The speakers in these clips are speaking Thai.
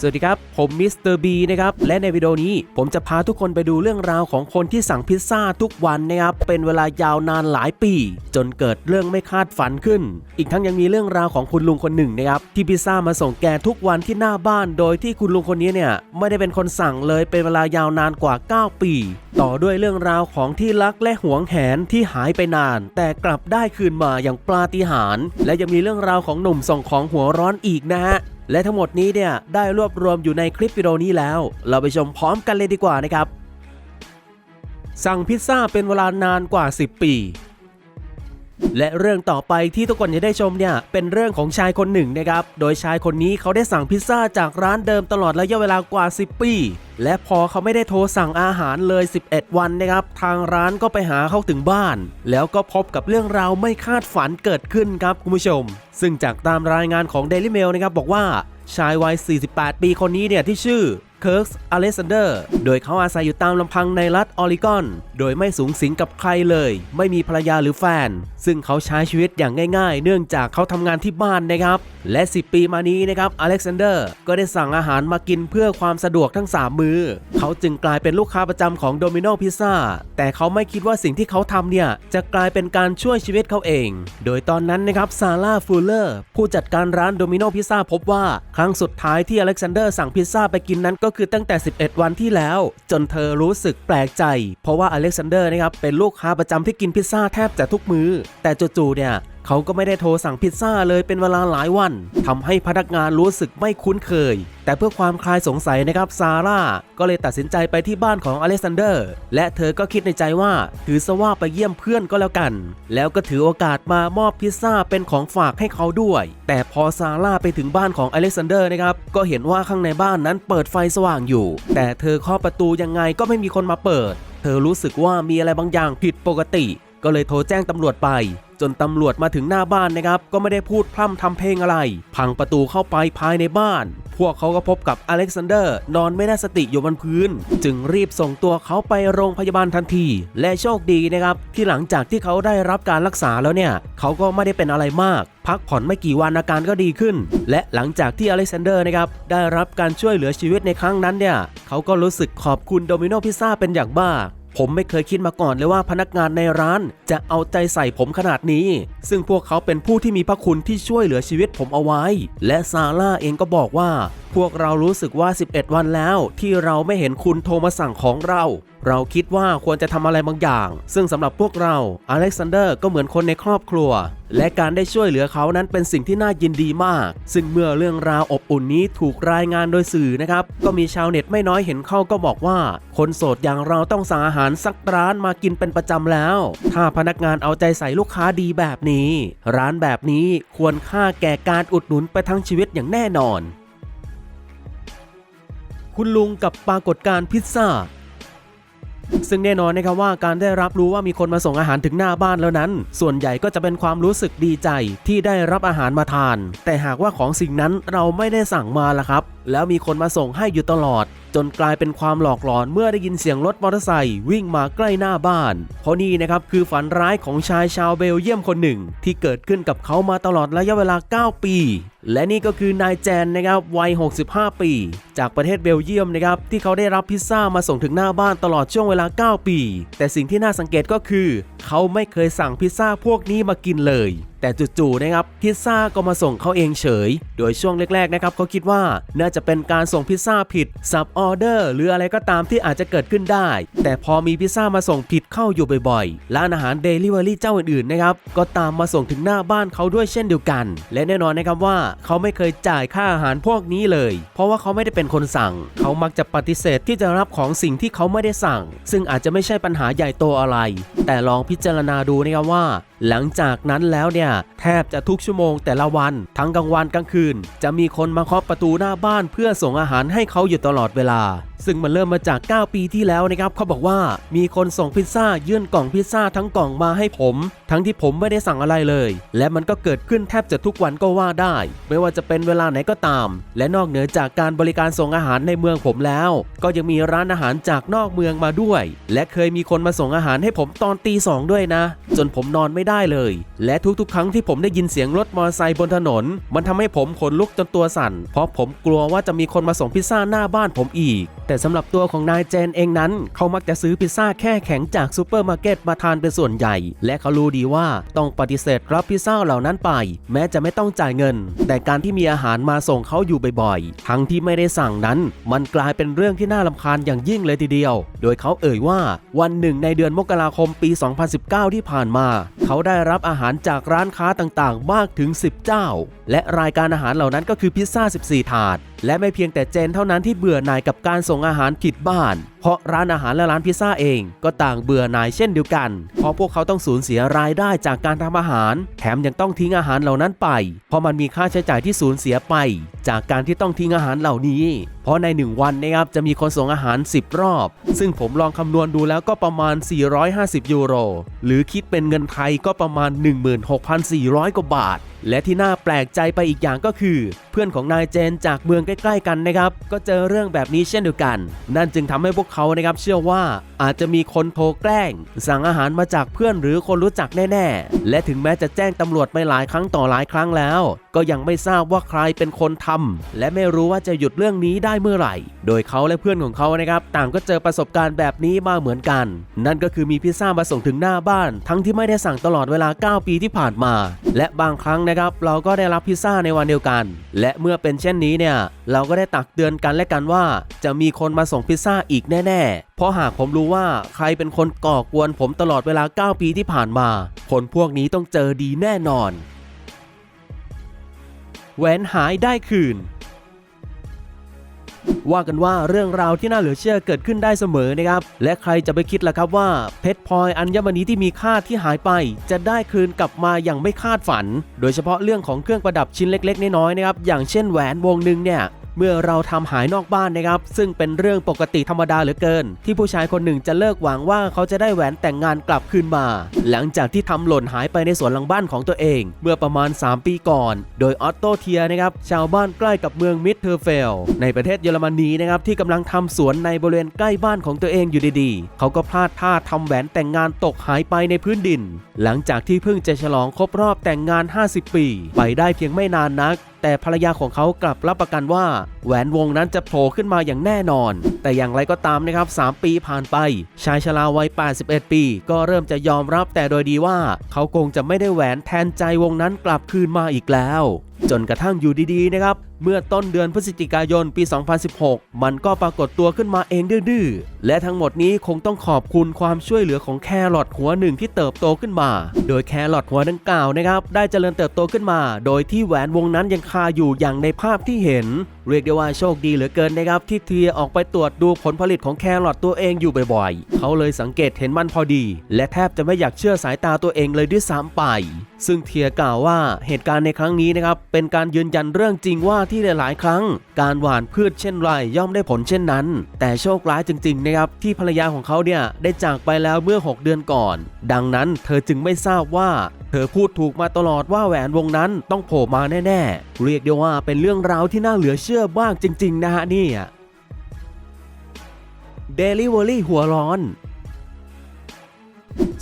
สวัสดีครับ ผมมิสเตอร์บีนะครับ และในวิดีโอนี้ผมจะพาทุกคนไปดูเรื่องราวของคนที่สั่งพิซซ่าทุกวันนะครับ เป็นเวลายาวนานหลายปี จนเกิดเรื่องไม่คาดฝันขึ้น อีกทั้งยังมีเรื่องราวของคุณลุงคนหนึ่งนะครับ ที่พิซซ่ามาส่งแกทุกวันที่หน้าบ้าน โดยที่คุณลุงคนนี้เนี่ยไม่ได้เป็นคนสั่งเลยเป็นเวลายาวนานกว่า 9 ปี ต่อด้วยเรื่องราวของที่รักและหวงแหนที่หายไปนาน แต่กลับได้คืนมาอย่างปาฏิหาริย์และยังมีเรื่องราวของหนุ่มส่งของหัวร้อนอีกนะฮะ และทั้งหมดนี้เนี่ยได้รวบรวมอยู่ในคลิปวิดีโอนี้แล้ว เราไปชมพร้อมกันเลยดีกว่านะครับ สั่งพิซซ่าเป็นเวลานานกว่า 10 ปี และเรื่องต่อไปที่ทุกคนจะได้ชมเนี่ย เป็นเรื่องของชายคนหนึ่งนะครับ โดยชายคนนี้เขาได้สั่งพิซซ่าจากร้านเดิมตลอดระยะเวลากว่า 10 ปี และพอเขาไม่ได้โทรสั่งอาหารเลย 11 วันนะครับ ทางร้านก็ไปหาเขาถึงบ้าน แล้วก็พบกับเรื่องราวไม่คาดฝันเกิดขึ้นครับคุณผู้ชม ซึ่งจากตามรายงานของ Daily Mail นะครับบอกว่าชายวัย 48 ปีคนนี้เนี่ยที่ชื่อ เคิร์กอเลสซานเดอร์ โดยเขาอาศัยอยู่ตามลำพังในรัฐออริกอน โดยไม่สูงสิงกับใครเลย ไม่มีภรรยาหรือแฟน ซึ่งเขาใช้ชีวิตอย่างง่าย ๆ เนื่องจากเขาทำงานที่บ้านนะครับ และ 10 ปีมานี้นะครับอเล็กซานเดอร์ก็ได้สั่งอาหารมากินเพื่อความสะดวกทั้ง 3 มือเขาจึงกลายเป็นลูกค้าประจำของโดมิโนพิซซ่าแต่เขาไม่คิดว่าสิ่งที่เขาทำเนี่ยจะกลายเป็นการช่วยชีวิตเขาเอง โดยตอนนั้นนะครับซาร่าฟูลเลอร์ผู้จัดการร้านโดมิโนพิซซ่าพบว่าครั้งสุดท้ายที่อเล็กซานเดอร์สั่งพิซซ่าไปกินนั้นก็็คือตั้งแต่ 11 วันที่แล้ว จนเธอรู้สึกแปลกใจ เพราะว่าอเล็กซานเดอร์นะครับเป็นลูกค้าประจำที่กินพิซซ่าแทบจะทุกมื้อแต่จู่ๆเนี่ย เขาก็ไม่ได้โทรสั่งพิซซ่าเลยเป็นเวลาหลายวันทำให้พนักงานรู้สึกไม่คุ้นเคย แต่เพื่อความคลายสงสัยนะครับซาร่าก็เลยตัดสินใจไปที่บ้านของอเล็กซานเดอร์ และเธอก็คิดในใจว่า ถือซะว่าไปเยี่ยมเพื่อนก็แล้วกัน แล้วก็ถือโอกาสมามอบพิซซ่าเป็นของฝากให้เขาด้วย แต่พอซาร่าไปถึงบ้านของอเล็กซานเดอร์นะครับก็เห็นว่าข้างในบ้านนั้นเปิดไฟสว่างอยู่ แต่เธอเคาะประตูยังไงก็ไม่มีคนมาเปิด เธอรู้สึกว่ามีอะไรบางอย่างผิดปกติ ก็เลยโทรแจ้งตำรวจไป จนตำรวจมาถึงหน้าบ้านนะครับ ก็ไม่ได้พูดพร่ำทำเพลงอะไร พังประตูเข้าไปภายในบ้าน พวกเขาก็พบกับอเล็กซานเดอร์ นอนไม่ได้สติอยู่บนพื้น จึงรีบส่งตัวเขาไปโรงพยาบาลทันที และโชคดีนะครับ ที่หลังจากที่เขาได้รับการรักษาแล้วเนี่ย เขาก็ไม่ได้เป็นอะไรมากพักผ่อนไม่กี่วันอาการก็ดีขึ้น และหลังจากที่อเล็กซานเดอร์นะครับได้รับการช่วยเหลือชีวิตในครั้งนั้นเนี่ย เขาก็รู้สึกขอบคุณโดมิโนพิซซ่าเป็นอย่างมาก ผมไม่เคยคิดมาก่อนเลยว่าพนักงานในร้านจะเอาใจใส่ผมขนาดนี้ ซึ่งพวกเขาเป็นผู้ที่มีพระคุณที่ช่วยเหลือชีวิตผมเอาไว้ และซาร่าเองก็บอกว่า พวกเรารู้สึกว่า 11 วันแล้ว ที่เราไม่เห็นคุณโทรมาสั่งของเรา เราคิดว่าควรจะทำอะไรบางอย่าง ซึ่งสำหรับพวกเราอเล็กซานเดอร์ก็เหมือนคนในครอบครัว และการได้ช่วยเหลือเขานั้นเป็นสิ่งที่น่ายินดีมาก ซึ่งเมื่อเรื่องราวอบอุ่นนี้ถูกรายงานโดยสื่อนะครับ ก็มีชาวเน็ตไม่น้อยเห็นเข้าก็บอกว่า คนโสดอย่างเราต้องสั่งอาหารสักร้านมากินเป็นประจำแล้ว ถ้าพนักงานเอาใจใส่ลูกค้าดีแบบนี้ ร้านแบบนี้ควรค่าแก่การอุดหนุนไปทั้งชีวิตอย่างแน่นอน คุณลุงกับปรากฏการณ์พิซซ่า ซึ่งแน่นอนนะครับว่าการได้รับรู้ว่ามีคนมาส่งอาหารถึงหน้าบ้านแล้วนั้น ส่วนใหญ่ก็จะเป็นความรู้สึกดีใจที่ได้รับอาหารมาทาน แต่หากว่าของสิ่งนั้นเราไม่ได้สั่งมาล่ะครับ แล้วมีคนมาส่งให้อยู่ตลอด นกลายเป็นความหลอกหลอนเมื่อได้ยินเสียงรถมอเตอร์ไซค์วิ่งมาใกล้หน้าบ้าน เพราะนี่นะครับคือฝันร้ายของชายชาวเบลเยียมคนหนึ่ง ที่เกิดขึ้นกับเขามาตลอดระยะเวลา 9 ปี และนี่ก็คือนายแจนนะครับวัย 65 ปี จากประเทศเบลเยียมนะครับที่เขาได้รับพิซซ่ามาส่งถึงหน้าบ้านตลอดช่วงเวลา 9 ปี แต่สิ่งที่น่าสังเกตก็คือ เขาไม่เคยสั่งพิซซ่าพวกนี้มากินเลยแต่จู่ๆนะครับพิซซ่าก็มาส่งเขาเองเฉย โดยช่วงแรกๆนะครับเขาคิดว่าน่าจะเป็นการส่งพิซซ่าผิดสับออเดอร์หรืออะไรก็ตามที่อาจจะเกิดขึ้นได้ แต่พอมีพิซซ่ามาส่งผิดเข้าอยู่บ่อยๆร้านอาหารเดลิเวอรี่เจ้าอื่นๆนะครับก็ตามมาส่งถึงหน้าบ้านเขาด้วยเช่นเดียวกัน และแน่นอนนะครับว่าเขาไม่เคยจ่ายค่าอาหารพวกนี้เลย เพราะว่าเขาไม่ได้เป็นคนสั่ง เขามักจะปฏิเสธที่จะรับของสิ่งที่เขาไม่ได้สั่ง ซึ่งอาจจะไม่ใช่ปัญหาใหญ่โตอะไร แต่ลองพิจารณาดูนะครับว่า หลังจากนั้นแล้วเนี่ยแทบจะทุกชั่วโมงแต่ละวันทั้งกลางวันกลางคืน จะมีคนมาเคาะประตูหน้าบ้านเพื่อส่งอาหารให้เขาอยู่ตลอดเวลา ซึ่งมันเริ่มมาจาก 9 ปีที่แล้วนะครับเขาบอกว่ามีคนส่งพิซซ่ายื่นกล่องพิซซ่าทั้งกล่องมาให้ผม ทั้งที่ผมไม่ได้สั่งอะไรเลย และมันก็เกิดขึ้นแทบจะทุกวันก็ว่าได้ ไม่ว่าจะเป็นเวลาไหนก็ตาม และนอกเหนือจากการบริการส่งอาหารในเมืองผมแล้ว ก็ยังมีร้านอาหารจากนอกเมืองมาด้วย และเคยมีคนมาส่งอาหารให้ผมตอนตีสองด้วยนะ จนผมนอนไม่ได้เลย และทุกๆ ครั้งที่ผมได้ยินเสียงรถมอเตอร์ไซค์บนถนน มันทำให้ผมขนลุกจนตัวสั่น เพราะผมกลัวว่าจะมีคนมาส่งพิซซ่าหน้าบ้านผมอีกแต่สำหรับตัวของนายเจนเองนั้น เขามักจะซื้อพิซซ่าแค่แข็งจากซูเปอร์มาร์เก็ตมาทานเป็นส่วนใหญ่ และเขารู้ดีว่าต้องปฏิเสธรับพิซซ่าเหล่านั้นไป แม้จะไม่ต้องจ่ายเงิน แต่การที่มีอาหารมาส่งเขาอยู่บ่อยๆ ทั้งที่ไม่ได้สั่งนั้น มันกลายเป็นเรื่องที่น่ารำคาญอย่างยิ่งเลยทีเดียว โดยเขาเอ่ยว่าวันหนึ่งในเดือนมกราคมปี 2019 ที่ผ่านมา เขาได้รับอาหารจากร้านค้าต่างๆ มากถึง 10 เจ้า และรายการอาหารเหล่านั้นก็คือพิซซ่า 14 ถาด และไม่เพียงแต่เจนเท่านั้นที่เบื่อหน่ายกับการส่งอาหารผิดบ้านเพราะร้านอาหารและร้านพิซซ่าเองก็ต่างเบื่อหน่ายเช่นเดียวกัน เพราะพวกเขาต้องสูญเสียรายได้จากการทำอาหาร แถมยังต้องทิ้งอาหารเหล่านั้นไป เพราะมันมีค่าใช้จ่ายที่สูญเสียไป จากการที่ต้องทิ้งอาหารเหล่านี้ เพราะใน 1 วันนะครับจะมีคนส่งอาหาร 10 รอบ ซึ่งผมลองคำนวณดูแล้วก็ประมาณ 450 ยูโร หรือคิดเป็นเงินไทยก็ประมาณ 16,400 กว่าบาทและที่น่าแปลกใจไปอีกอย่างก็คือ เพื่อนของนายเจนจากเมืองใกล้ ๆ กันนะครับ ก็เจอเรื่องแบบนี้เช่นเดียวกัน นั่นจึงทำให้พวกเขานะครับเชื่อว่าอาจจะมีคนโทรแกล้ง สั่งอาหารมาจากเพื่อนหรือคนรู้จักแน่ๆ และถึงแม้จะแจ้งตำรวจไปหลายครั้งต่อหลายครั้งแล้ว ก็ยังไม่ทราบว่าใครเป็นคนทำและไม่รู้ว่าจะหยุดเรื่องนี้ได้เมื่อไหร่ โดยเขาและเพื่อนของเขานะครับต่างก็เจอประสบการณ์แบบนี้มาเหมือนกัน นั่นก็คือมีพิซซ่ามาส่งถึงหน้าบ้าน ทั้งที่ไม่ได้สั่งตลอดเวลา 9 ปีที่ผ่านมา และบางครั้งนะครับเราก็ได้รับพิซซ่าในวันเดียวกัน และเมื่อเป็นเช่นนี้เนี่ยเราก็ได้ตักเตือนกันและกันว่า จะมีคนมาส่งพิซซ่าอีกแน่ๆ เพราะหากผมรู้ว่าใครเป็นคนก่อกวนผมตลอดเวลา 9 ปีที่ผ่านมา คนพวกนี้ต้องเจอดีแน่นอน แหวนหายได้คืนว่ากันว่าเรื่องราวที่น่าเหลือเชื่อเกิดขึ้นได้เสมอนะครับ และใครจะไปคิดล่ะครับว่าเพชรพลอยอัญมณีที่มีค่าที่หายไป จะได้คืนกลับมาอย่างไม่คาดฝัน โดยเฉพาะเรื่องของเครื่องประดับชิ้นเล็ก ๆ น้อยๆนะครับอย่างเช่นแหวนวงหนึ่งเนี่ย เมื่อเราทำหายนอกบ้านนะครับ ซึ่งเป็นเรื่องปกติธรรมดาเหลือเกิน ที่ผู้ชายคนหนึ่งจะเลิกหวังว่าเขาจะได้แหวนแต่งงานกลับคืนมา หลังจากที่ทำหล่นหายไปในสวนหลังบ้านของตัวเอง เมื่อประมาณ 3 ปีก่อน โดยออตโตเทียนะครับชาวบ้านใกล้กับเมืองมิดเทอร์เฟลในประเทศเยอรมนีนะครับที่กำลังทำสวนในบริเวณใกล้บ้านของตัวเองอยู่ดีๆ เขาก็พลาดท่าทำแหวนแต่งงานตกหายไปในพื้นดิน หลังจากที่เพิ่งจะฉลองครบรอบแต่งงาน 50 ปี ไปได้เพียงไม่นานนักแต่ภรรยาของเขากลับรับประกันว่า แหวนวงนั้นจะโผล่ขึ้นมาอย่างแน่นอน แต่อย่างไรก็ตามนะครับ 3 ปีผ่านไป ชายชราวัย 81 ปี ก็เริ่มจะยอมรับแต่โดยดีว่า เขาคงจะไม่ได้แหวนแทนใจวงนั้นกลับคืนมาอีกแล้ว จนกระทั่งอยู่ดีๆนะครับ เมื่อต้นเดือนพฤศจิกายนปี 2016 มันก็ปรากฏตัวขึ้นมาเองดื้อๆ และทั้งหมดนี้คงต้องขอบคุณความช่วยเหลือของแครอทหัวหนึ่งที่เติบโตขึ้นมา โดยแครอทหัวดังกล่าวนะครับ ได้เจริญเติบโตขึ้นมา โดยที่แหวนวงนั้นยังคาอยู่อย่างในภาพที่เห็น เรียกได้ว่าโชคดีเหลือเกินนะครับที่เทียออกไปตรวจดูผลผลิตของแครอทตัวเองอยู่บ่อยๆ เขาเลยสังเกตเห็นมันพอดี และแทบจะไม่อยากเชื่อสายตาตัวเองเลยด้วยซ้ำไป ซึ่งเทียกล่าวว่าเหตุการณ์ในครั้งนี้นะครับเป็นการยืนยันเรื่องจริงว่าที่หลาย ๆ ครั้ง การหว่านพืชเช่นไรย่อมได้ผลเช่นนั้น แต่โชคร้ายจริง ๆ นะครับ ที่ภรรยาของเขาเนี่ยได้จากไปแล้วเมื่อ 6 เดือนก่อน ดังนั้นเธอจึงไม่ทราบว่า เธอพูดถูกมาตลอดว่าแหวนวงนั้นต้องโผล่มาแน่ ๆ เรียกได้ว่าเป็นเรื่องราวที่น่าเหลือเชื่อบ้างจริง ๆ นะฮะนี่ย Daily w o r l y หัวร้อน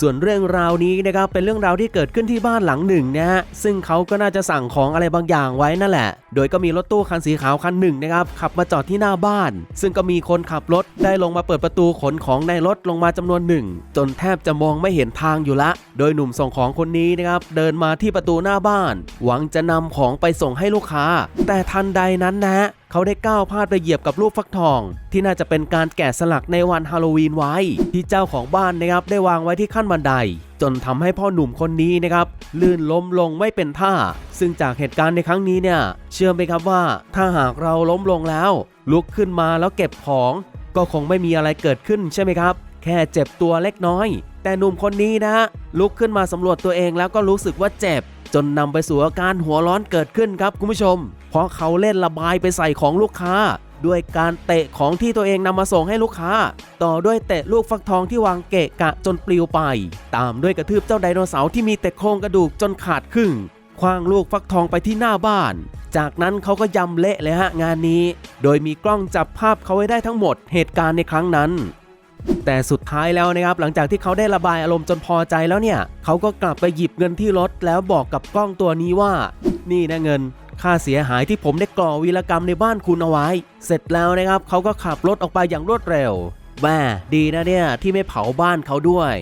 ส่วนเรื่องราวนี้นะครับเป็นเรื่องราวที่เกิดขึ้นที่บ้านหลังหนึ่งนะฮะซึ่งเขาก็น่าจะสั่งของอะไรบางอย่างไว้นั่นแหละ โดยก็มีรถตู้คันสีขาวคันหนึ่งนะครับขับมาจอดที่หน้าบ้าน ซึ่งก็มีคนขับรถได้ลงมาเปิดประตูขนของในรถลงมาจำนวนหนึ่ง จนแทบจะมองไม่เห็นทางอยู่ละ โดยหนุ่มส่งของคนนี้นะครับเดินมาที่ประตูหน้าบ้าน หวังจะนำของไปส่งให้ลูกค้า แต่ทันใดนั้นนะเขาได้ก้าวพลาดไปเหยียบกับลูกฟักทอง ที่น่าจะเป็นการแกะสลักในวันฮาโลวีนไว้ ที่เจ้าของบ้านนะครับได้วางไว้ที่ขั้นบันได จนทำให้พ่อหนุ่มคนนี้นะครับลื่นล้มลงไม่เป็นท่า ซึ่งจากเหตุการณ์ในครั้งนี้เนี่ยเชื่อไหมครับว่าถ้าหากเราล้มลงแล้ว ลุกขึ้นมาแล้วเก็บของ ก็คงไม่มีอะไรเกิดขึ้นใช่ไหมครับ แค่เจ็บตัวเล็กน้อย แต่หนุ่มคนนี้นะฮะลุกขึ้นมาสำรวจตัวเองแล้วก็รู้สึกว่าเจ็บ จนนำไปสู่อาการหัวร้อนเกิดขึ้นครับคุณผู้ชม เพราะเขาเล่นระบายไปใส่ของลูกค้า ด้วยการเตะของที่ตัวเองนำมาส่งให้ลูกค้า ต่อด้วยเตะลูกฟักทองที่วางเกะกะจนปลิวไป ตามด้วยกระทืบเจ้าไดโนเสาร์ที่มีแต่โครงกระดูกจนขาดครึ่งคว้างลูกฟักทองไปที่หน้าบ้าน จากนั้นเขาก็ยำเละเลยฮะงานนี้ โดยมีกล้องจับภาพเขาไว้ได้ทั้งหมดเหตุการณ์ในครั้งนั้น แต่สุดท้ายแล้วนะครับ หลังจากที่เขาได้ระบายอารมณ์จนพอใจแล้วเนี่ย เขาก็กลับไปหยิบเงินที่รถแล้วบอกกับกล้องตัวนี้ว่า นี่นะเงิน ค่าเสียหายที่ผมได้ก่อวีรกรรมในบ้านคุณเอาไว้ เสร็จแล้วนะครับเขาก็ขับรถออกไปอย่างรวดเร็วแม่ดีนะเนี่ยที่ไม่เผาบ้านเขาด้วย